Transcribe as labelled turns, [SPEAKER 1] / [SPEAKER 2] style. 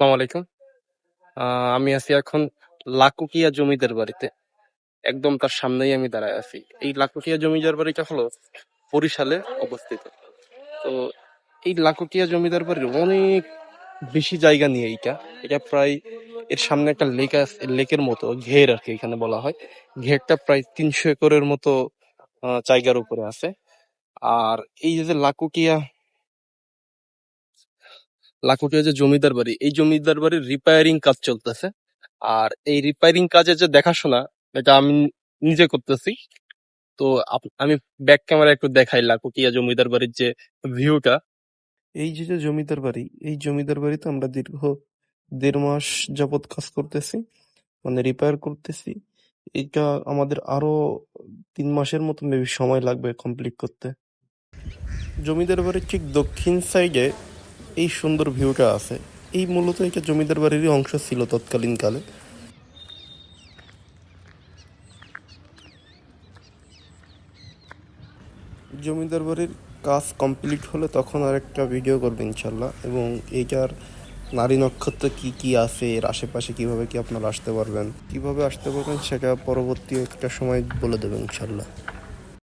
[SPEAKER 1] আসসালামু আলাইকুম। আমি আছি এখন লাকুকিয়া জমিদার বাড়িতে। একদম তার সামনেই আমি দাঁড়ায় আছি। এই লাকুকিয়া জমিদার বাড়িটা হলো বরিশালে অবস্থিত। তো এই লাকুকিয়া জমিদার বাড়ির অনেক বেশি জায়গা নিয়ে এইটা। এটা প্রায় এর সামনে একটা লেক আছে লেকের মতো, ঘের আর কি এখানে বলা হয়। ঘেরটা প্রায় তিনশো একরের মতো জায়গার উপরে আছে। আর এই যে লাকুকিয়া লাকুটিয়া যে জমিদার বাড়ি, এই জমিদার বাড়ির রিপেয়ারিং কাজ চলতেছে। আর এই রিপেয়ারিং কাজের যে দেখাশোনা, এটা আমি নিজে করতেছি। তো আমি ব্যাক ক্যামেরা একটু দেখাই লাকুটিয়া জমিদার বাড়ির যে ভিউটা এই যে যে জমিদার বাড়ি, এই জমিদার বাড়িতে আমরা দীর্ঘ দেড় মাস যাবৎ কাজ করতেছি মানে রিপেয়ার করতেছি। এটা আমাদের আরও তিন মাসের মতো মেবি সময় লাগবে কমপ্লিট করতে। জমিদার বাড়ির ঠিক দক্ষিণ সাইডে এই সুন্দর ভিউটা আছে। এই মূলত এটা জমিদার বাড়িরই অংশ ছিল তৎকালীন কালে। জমিদার বাড়ির কাজ কমপ্লিট হলে তখন আর একটা ভিডিও করবে ইনশাল্লাহ। এবং এইটার নারী নক্ষত্র কি কি আছে, এর আশেপাশে কীভাবে কি আপনারা আসতে পারবেন, কীভাবে আসতে পারবেন সেটা পরবর্তী একটা সময় বলে দেবেন ইনশাল্লাহ।